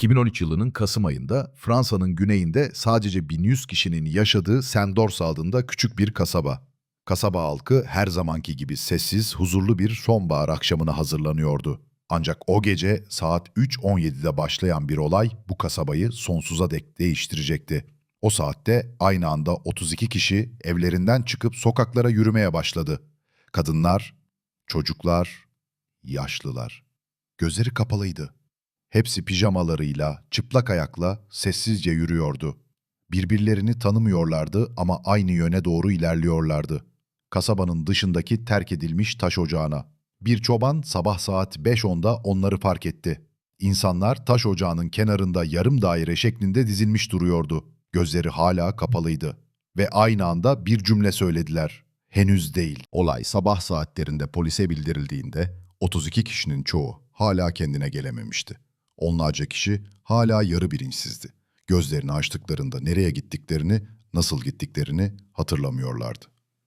2013 yılının Kasım ayında Fransa'nın güneyinde sadece 1100 kişinin yaşadığı Saint-Dors adında küçük bir kasaba. Kasaba halkı her zamanki gibi sessiz, huzurlu bir sonbahar akşamına hazırlanıyordu. Ancak o gece saat 3.17'de başlayan bir olay bu kasabayı sonsuza dek değiştirecekti. O saatte aynı anda 32 kişi evlerinden çıkıp sokaklara yürümeye başladı. Kadınlar, çocuklar, yaşlılar. Gözleri kapalıydı. Hepsi pijamalarıyla, çıplak ayakla sessizce yürüyordu. Birbirlerini tanımıyorlardı ama aynı yöne doğru ilerliyorlardı. Kasabanın dışındaki terk edilmiş taş ocağına. Bir çoban sabah saat 5.10'da onları fark etti. İnsanlar taş ocağının kenarında yarım daire şeklinde dizilmiş duruyordu. Gözleri hala kapalıydı. Ve aynı anda bir cümle söylediler. Henüz değil. Olay sabah saatlerinde polise bildirildiğinde 32 kişinin çoğu hala kendine gelememişti. Onlarca kişi hala yarı bilinçsizdi. Gözlerini açtıklarında nereye gittiklerini, nasıl gittiklerini hatırlamıyorlardı.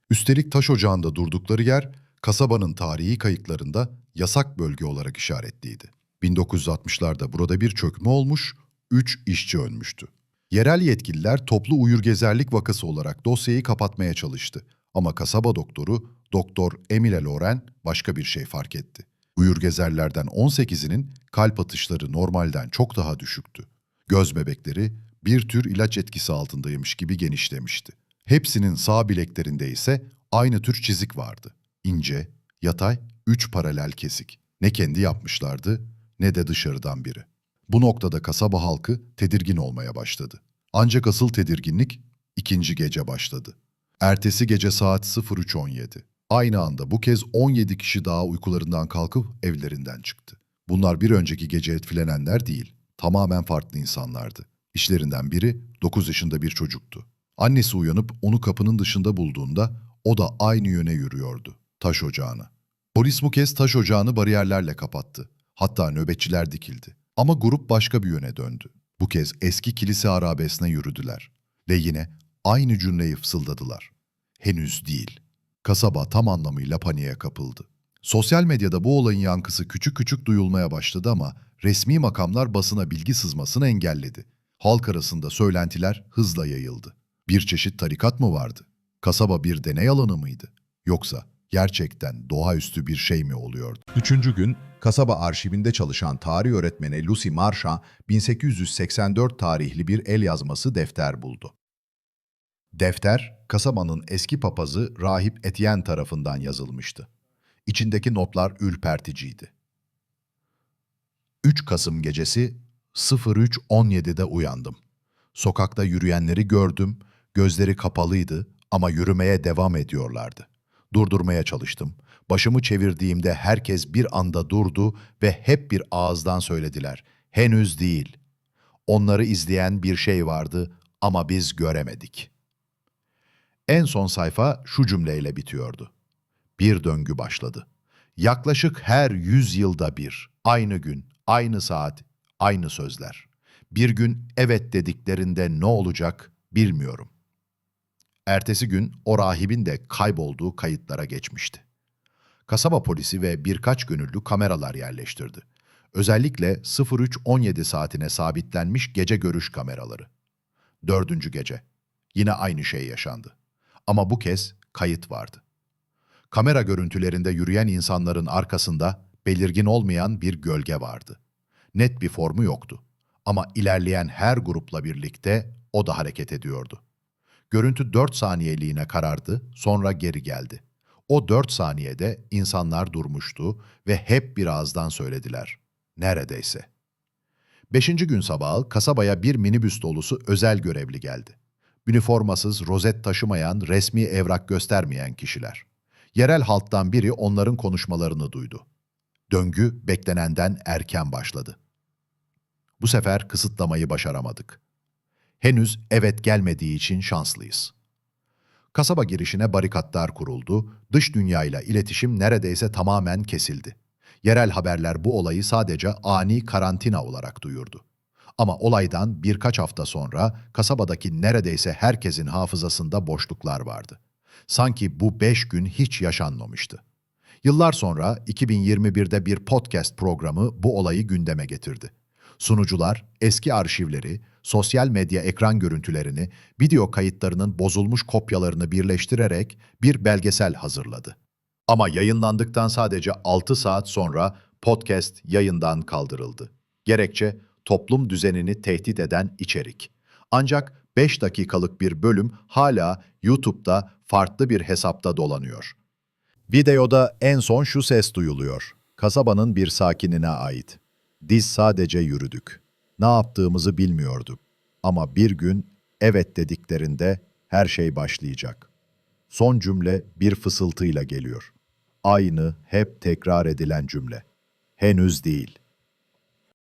Üstelik taş ocağında durdukları yer kasabanın tarihi kayıtlarında yasak bölge olarak işaretliydi. 1960'larda burada bir çökme olmuş, 3 işçi ölmüştü. Yerel yetkililer toplu uyurgezerlik vakası olarak dosyayı kapatmaya çalıştı. Ama kasaba doktoru Doktor Emile Loren başka bir şey fark etti. Uyurgezerlerden 18'inin kalp atışları normalden çok daha düşüktü. Göz bebekleri bir tür ilaç etkisi altındaymış gibi genişlemişti. Hepsinin sağ bileklerinde ise aynı tür çizik vardı. İnce, yatay, üç paralel kesik. Ne kendi yapmışlardı ne de dışarıdan biri. Bu noktada kasaba halkı tedirgin olmaya başladı. Ancak asıl tedirginlik ikinci gece başladı. Ertesi gece saat 03.17. Aynı anda bu kez 17 kişi daha uykularından kalkıp evlerinden çıktı. Bunlar bir önceki gece etkilenenler değil, tamamen farklı insanlardı. İşlerinden biri 9 yaşında bir çocuktu. Annesi uyanıp onu kapının dışında bulduğunda o da aynı yöne yürüyordu, taş ocağına. Polis bu kez taş ocağını bariyerlerle kapattı. Hatta nöbetçiler dikildi. Ama grup başka bir yöne döndü. Bu kez eski kilise arabesine yürüdüler. Ve yine aynı cümleyi fısıldadılar. Henüz değil. Kasaba tam anlamıyla paniğe kapıldı. Sosyal medyada bu olayın yankısı küçük küçük duyulmaya başladı ama resmi makamlar basına bilgi sızmasını engelledi. Halk arasında söylentiler hızla yayıldı. Bir çeşit tarikat mı vardı? Kasaba bir deney alanı mıydı? Yoksa gerçekten doğaüstü bir şey mi oluyordu? Üçüncü gün kasaba arşivinde çalışan tarih öğretmeni Lucy Marshall 1884 tarihli bir el yazması defter buldu. Defter, kasabanın eski papazı Rahip Etienne tarafından yazılmıştı. İçindeki notlar ürperticiydi. 3 Kasım gecesi 03.17'de uyandım. Sokakta yürüyenleri gördüm, gözleri kapalıydı ama yürümeye devam ediyorlardı. Durdurmaya çalıştım. Başımı çevirdiğimde herkes bir anda durdu ve hep bir ağızdan söylediler. Henüz değil. Onları izleyen bir şey vardı ama biz göremedik.'' En son sayfa şu cümleyle bitiyordu. Bir döngü başladı. Yaklaşık her yüz yılda bir, aynı gün, aynı saat, aynı sözler. Bir gün evet dediklerinde ne olacak bilmiyorum. Ertesi gün o rahibin de kaybolduğu kayıtlara geçmişti. Kasaba polisi ve birkaç gönüllü kameralar yerleştirdi. Özellikle 03.17 saatine sabitlenmiş gece görüş kameraları. Dördüncü gece. Yine aynı şey yaşandı. Ama bu kez kayıt vardı. Kamera görüntülerinde yürüyen insanların arkasında belirgin olmayan bir gölge vardı. Net bir formu yoktu. Ama ilerleyen her grupla birlikte o da hareket ediyordu. Görüntü 4 saniyeliğine karardı, sonra geri geldi. O 4 saniyede insanlar durmuştu ve hep bir ağızdan söylediler. Neredeyse. Beşinci gün sabahı kasabaya bir minibüs dolusu özel görevli geldi üniformasız, rozet taşımayan, resmi evrak göstermeyen kişiler. Yerel halktan biri onların konuşmalarını duydu. Döngü beklenenden erken başladı. Bu sefer kısıtlamayı başaramadık. Henüz evet gelmediği için şanslıyız. Kasaba girişine barikatlar kuruldu, dış dünyayla iletişim neredeyse tamamen kesildi. Yerel haberler bu olayı sadece ani karantina olarak duyurdu. Ama olaydan birkaç hafta sonra kasabadaki neredeyse herkesin hafızasında boşluklar vardı. Sanki bu beş gün hiç yaşanmamıştı. Yıllar sonra 2021'de bir podcast programı bu olayı gündeme getirdi. Sunucular eski arşivleri, sosyal medya ekran görüntülerini, video kayıtlarının bozulmuş kopyalarını birleştirerek bir belgesel hazırladı. Ama yayınlandıktan sadece 6 saat sonra podcast yayından kaldırıldı. Gerekçe toplum düzenini tehdit eden içerik. Ancak 5 dakikalık bir bölüm hala YouTube'da farklı bir hesapta dolanıyor. Videoda en son şu ses duyuluyor. Kasabanın bir sakinine ait. Biz sadece yürüdük. Ne yaptığımızı bilmiyorduk. Ama bir gün evet dediklerinde her şey başlayacak. Son cümle bir fısıltıyla geliyor. Aynı, hep tekrar edilen cümle. Henüz değil.